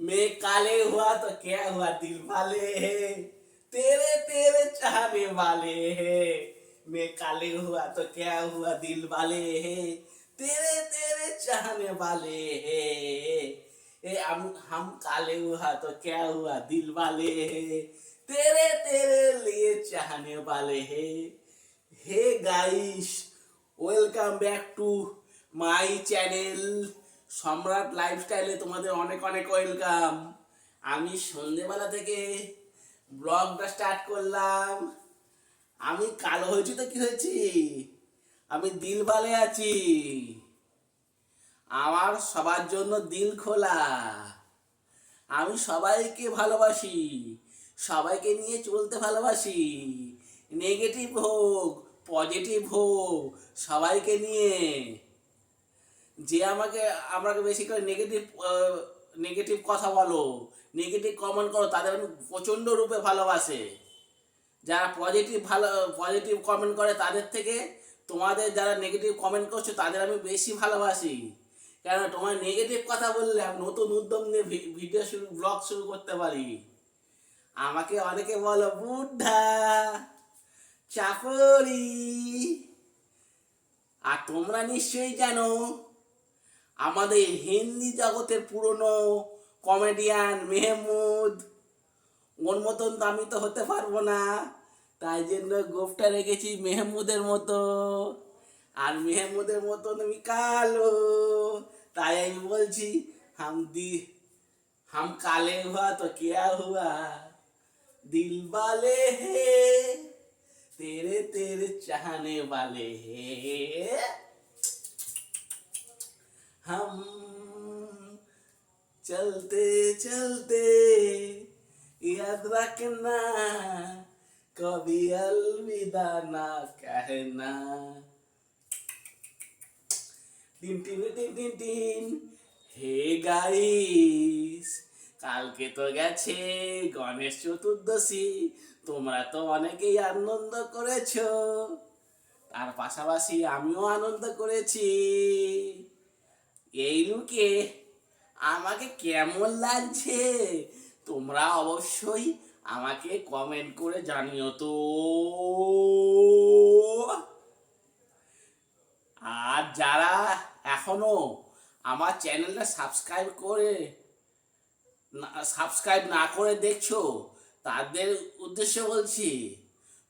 मैं काले हुआ तो क्या हुआ दिल वाले है? तेरे तेरे चाहने वाले है। मैं काले हुआ तो क्या हुआ दिल वाले है? तेरे तेरे चाहने वाले है। हम हम काले हुआ तो क्या हुआ दिल वाले है? तेरे तेरे लिए चाहने वाले है। Hey guys welcome back to my channel Samrat লাইফস্টাইলে তোমাদের অনেক অনেক ওয়েলকাম আমি সন্ধেবেলা থেকে ব্লগটা স্টার্ট করলাম। আমি কালো হয়েছি তো কি হয়েছি? আমি দিল ভালে আছি। আমার সবার জন্য দিল খোলা। আমি সবাইকে ভালোবাসি। সবাইকে নিয়ে চলতে ভালোবাসি। নেগেটিভ হোক পজিটিভ হোক, সবাইকে নিয়ে। যে আমাকে আমাকে বেশি করে নেগেটিভ নেগেটিভ কথা বলো নেগেটিভ কমেন্ট করো, তাদের আমি প্রচণ্ড রূপে ভালোবাসে। যারা পজিটিভ ভালো পজিটিভ কমেন্ট করে, তাদের থেকে তোমাদের যারা নেগেটিভ কমেন্ট করছ, তাদের আমি বেশি ভালোবাসি। কেন তোমার নেগেটিভ কথা বললে আমি নতুন উদ্যম নিয়ে ভিডিও শুরু ব্লগ শুরু করতে পারি। আমাকে অনেকে বলো বুদ্ধা চাকরি আর তোমরা নিশ্চয়ই জানো আমাদের হিন্দি জগতের পুরনো কমেডিয়ান মেহমুদ। ওর মতন তো আমি তো হতে পারব না। তাই জন্য গোপটা রেখেছি মেহমুদের মতো। আর মেহমুদের মতন আমি কালো। তাই আমি বলছি, হাম দি, হাম কালে হুয়া তো কেয়া হুয়া? দিল বালে হে, তেরে তেরে চাহানে বালে হে। हम चलते चलते याद रखना कभी अलविदा ना कहना টিন টিন টিন টিন টিন হে গাইস কালকে তো গেছে গণেশ চতুর্দশী তোমরা তো অনেকেই আনন্দ করেছো তার পাশাপাশি আমিও আনন্দ করেছি এই লুকে আমাকে কেমন লাগছে? তোমরা অবশ্যই আমাকে কমেন্ট করে জানিও তো। আর যারা এখনও আমার চ্যানেলটা সাবস্ক্রাইব করে সাবস্ক্রাইব না করে দেখছ, তাদের উদ্দেশ্যে বলছি,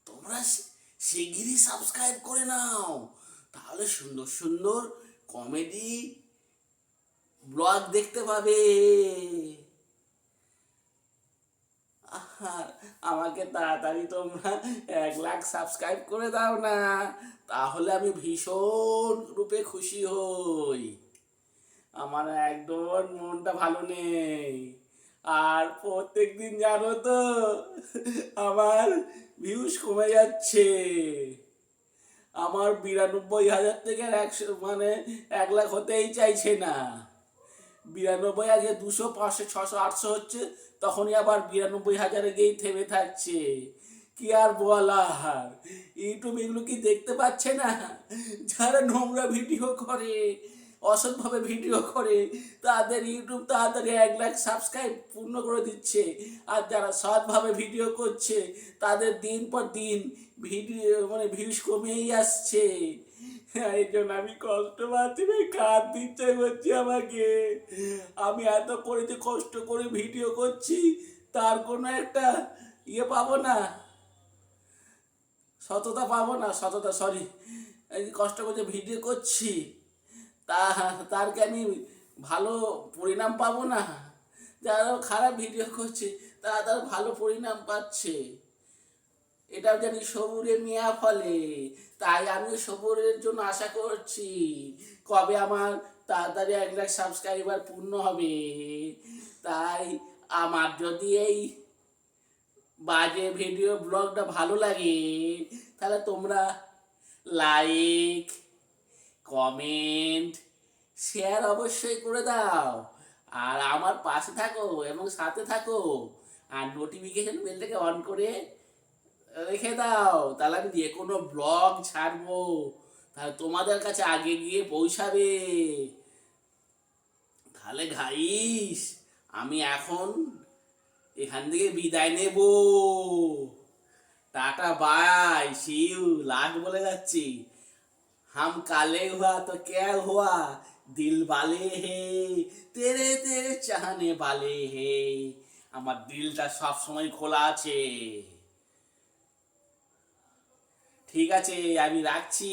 তোমরা শিগগিরই সাবস্ক্রাইব করে নাও। তাহলে সুন্দর সুন্দর কমেডি ব্লগ দেখতে পাবে। আমাকে তাড়াতাড়ি তোমরা এক লাখ সাবস্ক্রাইব করে দাও না, তাহলে আমি ভীষণ রূপে খুশি হই। আমার একদম মনটা ভালো নেই। আর প্রত্যেক দিন জানো তো, আমার ভিউজ কমে যাচ্ছে। আমার বিরানব্বই হাজার থেকে একশো মানে এক লাখ হতেই চাইছে না। বিরানব্বই আগে দুশো, পাঁচশো, ছশো, আটশো হচ্ছে, তখনই আবার বিরানব্বই হাজারে গিয়েই থেমে থাকছে। কি আর বলার? ইউটিউব এগুলো কি দেখতে পাচ্ছে না? যারা নোংরা ভিডিও করে অসৎভাবে ভিডিও করে, তাদের ইউটিউব তাড়াতাড়ি এক লাখ সাবস্ক্রাইব পূর্ণ করে দিচ্ছে। আর যারা সৎভাবে ভিডিও করছে, তাদের দিন পর দিন ভিডিও মানে ভিউজ কমেই আসছে। এই জন্য আমি কষ্ট পাচ্ছি ভাই কাঁদ দিচ্ছে করছি আমাকে। আমি এত করে যে কষ্ট করে ভিডিও করছি, তার কোনো একটা ইয়ে পাবো না। সততা পাবো না, সততা সরি এই কষ্ট করে ভিডিও করছি, তা তার কি আমি ভালো পরিণাম পাবো না। যারা খারাপ ভিডিও করছে, তারা তার ভালো পরিণাম পাচ্ছে। এটাও জানি সবুরে মিয়া ফলে। তাই আমি সবুরের জন্য আশা করছি, কবে আমার তাড়াতাড়ি এক লাখ সাবস্ক্রাইবার পূর্ণ হবে। তাই আমার যদি এই বাজে ভিডিও ব্লগটা ভালো লাগে, তাহলে তোমরা লাইক কমেন্ট শেয়ার অবশ্যই করে দাও। আর আমার পাশে থাকো এবং সাথে থাকো। আর নোটিফিকেশন বেলটাকে অন করে রেখে দাও, তাহলে আমি যে কোনো ব্লগ ছাড়বো। তাহলে তোমাদের কাছে আগে গিয়ে পৌঁছাবে। তাহলে ঘাইস, আমি এখন এখান থেকে বিদায় নেব। টাটা, বাই শিউ লাগ বলে যাচ্ছি। হাম কালে হুয়া, তো কে হুয়া, দিল বালে হে, তেরে তেরে চাহানে বালে হে। আমার দিলটা সব সময় খোলা আছে। ঠিক আছে আমি রাখছি।